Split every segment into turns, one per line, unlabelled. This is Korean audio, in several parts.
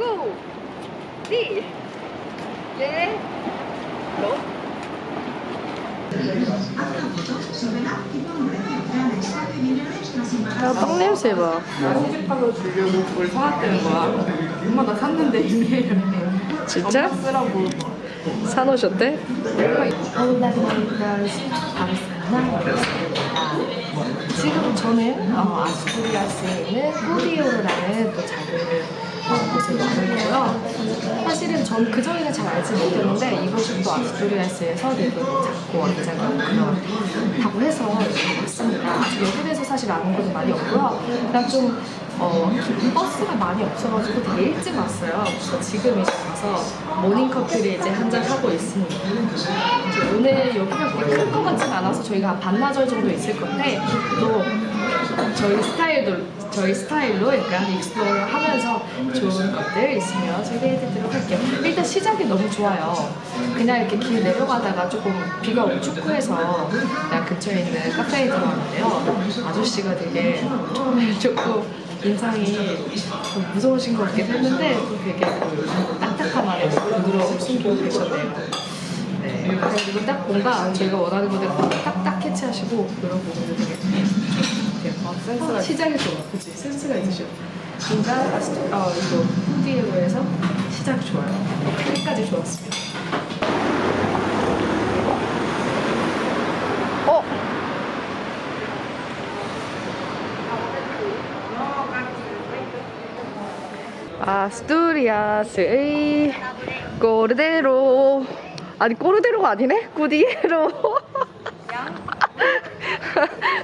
고! 리! 예! 너? 야, 빵 냄새 봐.
편집하러 주려고 그걸 사왔다는 거야. 엄마 나 샀는데 해.
진짜?
엄마 쓰라고.
사놓으셨대?
지금 저는 어, 아스투리아스에 있는 코디오라는 또 작은 어, 곳에 와 있고요. 사실은 전 그전에는 잘 알지 못했는데 이곳이 또 아스투리아스에서 되게 작고 완전한 그렇다고 해서 왔습니다. 아직 여기에서 사실 아는 것도 많이 없고요. 그냥 좀 어, 버스가 많이 없어가지고 되게 일찍 왔어요. 그래서 지금 이제 와서 모닝커피를 이제 한 잔 하고 있습니다. 오늘 여기가 그렇게 큰 것 같진 않아서 저희가 한 반나절 정도 있을 건데 또 저희 스타일도 저희 스타일로 약간 익스플로어 하면서 좋은 것들 있으면 소개해드리도록 할게요. 일단 시작이 너무 좋아요. 그냥 이렇게 길 내려가다가 조금 비가 춥고해서 그냥 근처에 있는 카페에 들어왔는데요. 아저씨가 되게 처음에 조금 인상이 좀 무서우신 것 같긴 했는데 또 되게 말에 부드러운 숨기고 계셨네요. 네. 그리고 딱 뭔가 제가 원하는 것대로 딱딱 캐치하시고 그런 부분도 되게 같아요. 센스가 시작이 좋아. 그치? 센스가 있으셔. 뭔가 어, 이거 해서 시작이 좋아요. 끝까지 좋았습니다.
아스투리아스의 꼬르데로. 아니 꼬르데로가 아니네? 구디에로.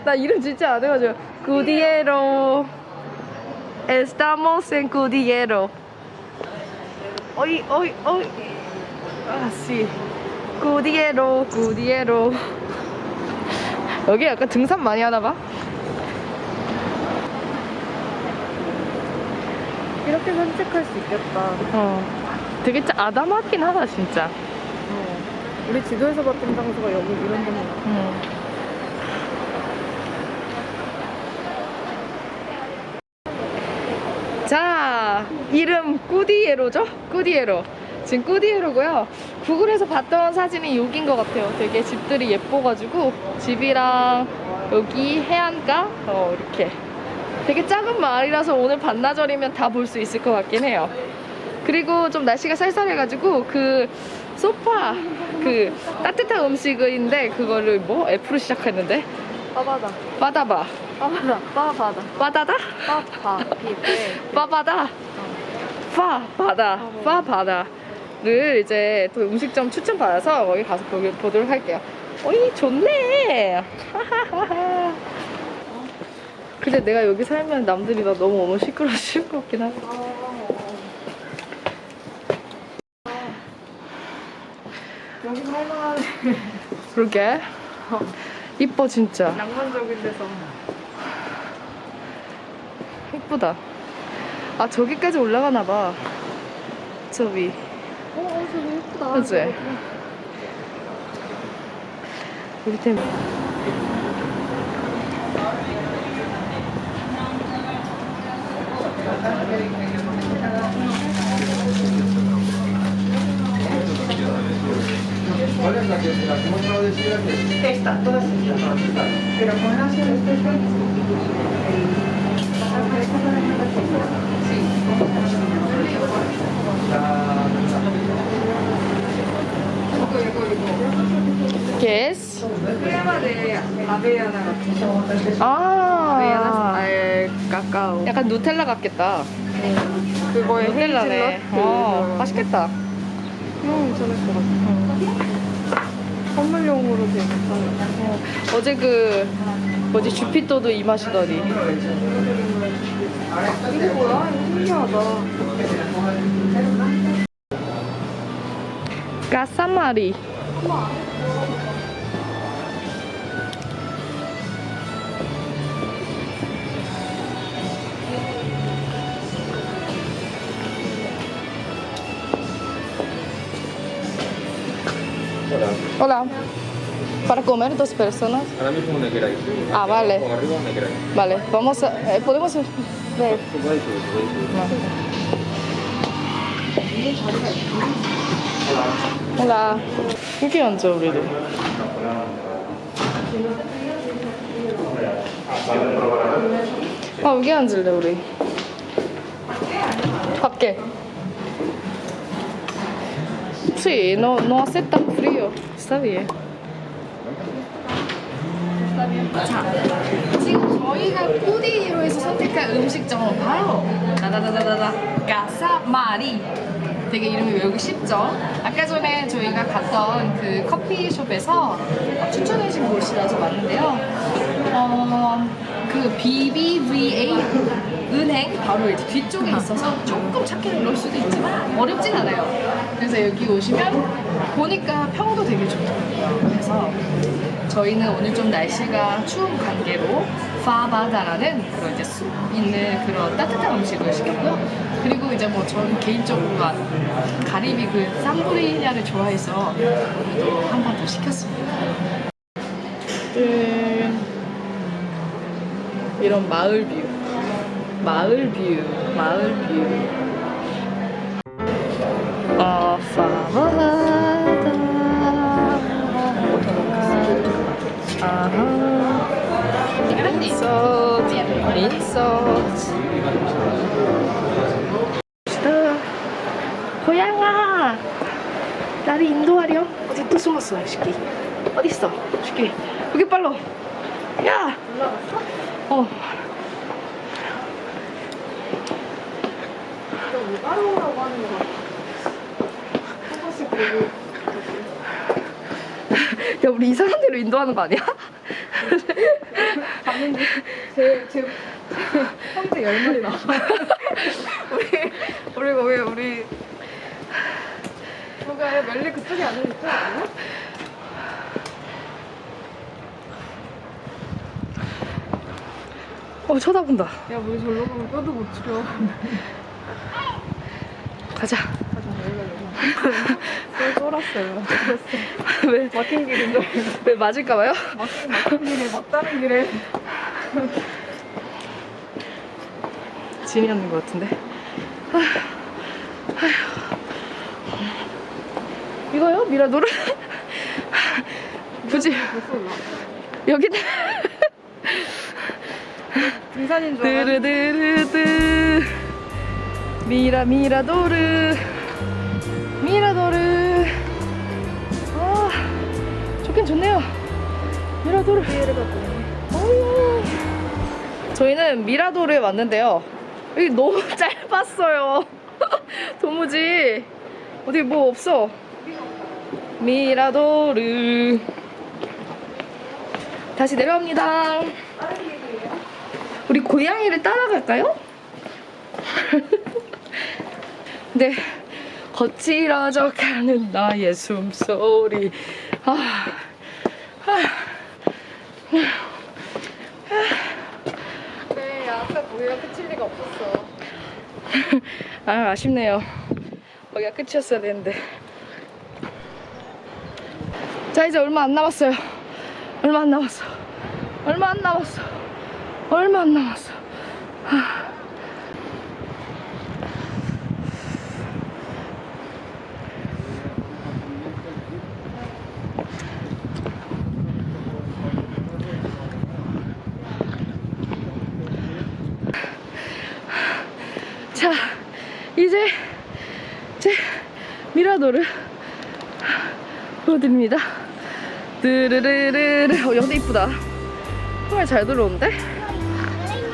나 이름 진짜 안 해가지고. 구디에로. Estamos en Cudiero 어이 어이 어이. 아씨. 구디에로 구디에로. 여기 약간 등산 많이 하나 봐
이렇게 산책할 수 있겠다.
어. 되게 짜- 아담하긴 하다 진짜.
우리 지도에서 봤던 장소가 여기 이런 데인
응. 자, 이름 꾸디에로죠? 꾸디에로. 지금 꾸디에로고요. 구글에서 봤던 사진이 여긴 것 같아요. 되게 집들이 예뻐가지고 집이랑 여기 해안가 어, 이렇게 되게 작은 마을이라서 오늘 반나절이면 다 볼 수 있을 것 같긴 해요. 그리고 좀 날씨가 쌀쌀해가지고 그 소파 그 따뜻한 음식인데 그거를 뭐 F로 시작했는데
빠바다.
빠다바
빠바다. 빠바다.
빠다다
빠바.
빠바다 파 바다 파 바다 를 이제 또 음식점 추천 받아서 거기 가서 보도록 할게요. 어이 좋네. 하하하하. 근데 내가 여기 살면 남들이 나 너무 너무 시끄러워 같긴 하고.
여기 살만한
그러게. 이뻐 진짜.
낭만적인 데서.
이쁘다. 아 저기까지 올라가나 봐. 저 위.
어, 어, 저거 예쁘다.
그치? 우리 팀.
Esta, todas estas. Pero con las este
¿Qué es?
크레마 데 아베야나 같은 아베야나
아.
알 카카오.
약간 누텔라 같겠다.
그거에
누텔라네. 어,
그
맛있겠다.
음, 괜찮을 것 같아. 선물용으로 되게 괜찮아.
어, 어제 그 뭐지 주피토도 이 맛이더니.
이게 뭐야? 신기하다.
까사마리.
Hola,
Hola. Para comer dos personas.
ahora mismo donde queráis.
Ah, vale.
Con arriba donde queráis.
Vale, vamos a. eh, podemos ver.
Subáis, subáis, subáis.
몰라. 여기 앉아 우리도. 아 여기 앉을래 우리. 밖에. Sì, no, no hace tan frío. Está bien.
지금 저희가 꾸디로에서 선택한 음식점은 바로 다다다다다다 가사 마리 되게 이름이 외우기 쉽죠? 아까 전에 저희가 갔던 그 커피숍에서 추천해준 곳이라서 왔는데요 어, 그 BBVA 은행 바로 이제 뒤쪽에 있어서 조금 찾기는 어려울 수도 있지만 어렵진 않아요 그래서 여기 오시면 보니까 평도 되게 좋더라고요 그래서 저희는 오늘 좀 날씨가 추운 관계로 파바다라는 그런 이제 숲 있는 그런 따뜻한 음식을 시켰고요. 그리고 이제 뭐 저는 개인적으로 가리비 그 쌈브리냐를 좋아해서 오늘도 한번더 시켰습니다.
짠. 이런 마을 뷰. 마을 뷰. 마을 뷰. 아, 파바다. 아하. 봅시다. 고양아. 나를 인도하렴. 어디 또 숨었어, 이 새끼. 어디 있어, 새끼. 여기 빨로. 야. 올라갔어? 어.
따라오라고 하는 거 같아. 한 번씩 보고.
야, 우리 이상한 데로 인도하는 거 아니야?
봤는데 제, 제 형제 열 마리 나와. 우리, 우리가 왜, 우리. 뭐가 멜리 그쪽이 아니니까, 아니야?
어, 쳐다본다.
야, 우리 절로 가면 뼈도 못 추려.
가자.
뼈 쫄았어요.
왜,
막힌 길인 줄 알고.
왜 맞을까봐요?
막힌, 막힌 길에, 막다른 길에.
진이 없는 것 같은데. 이거요? 미라도를? 굳이. 여기는
등산인 줄 알았는데.
드르드르드. 미라 미라도르. 미라도르. 아 좋긴 좋네요. 미라도르. 어이. 저희는 미라도르에 왔는데요. 여기 너무 짧았어요. 도무지. 어디 뭐 없어? 미라도르. 다시 내려옵니다 우리 고양이를 따라갈까요? 네, 거칠어져 가는 나의 숨소리. 아,
네, 아까 거기가 끝일 리가 없었어.
아, 아쉽네요. 거기가 끝이었어야 되는데. 자, 이제 얼마 안 남았어요. 얼마 안 남았어. 얼마 안 남았어. 얼마 안 남았어. 하. 자, 이제 제 미라도를 보여드립니다. 드르르르르. 어, 여기 이쁘다. 정말 잘 들어오는데?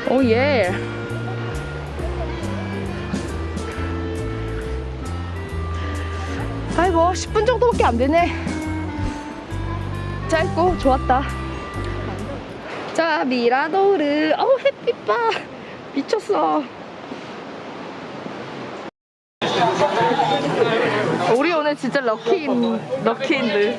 오, 예. 아이고, 10분 정도밖에 안 되네. 짧고 좋았다. 자, 미라도르. 어우, 햇빛 봐. 미쳤어. 우리 오늘 진짜 럭키인, 럭키인들.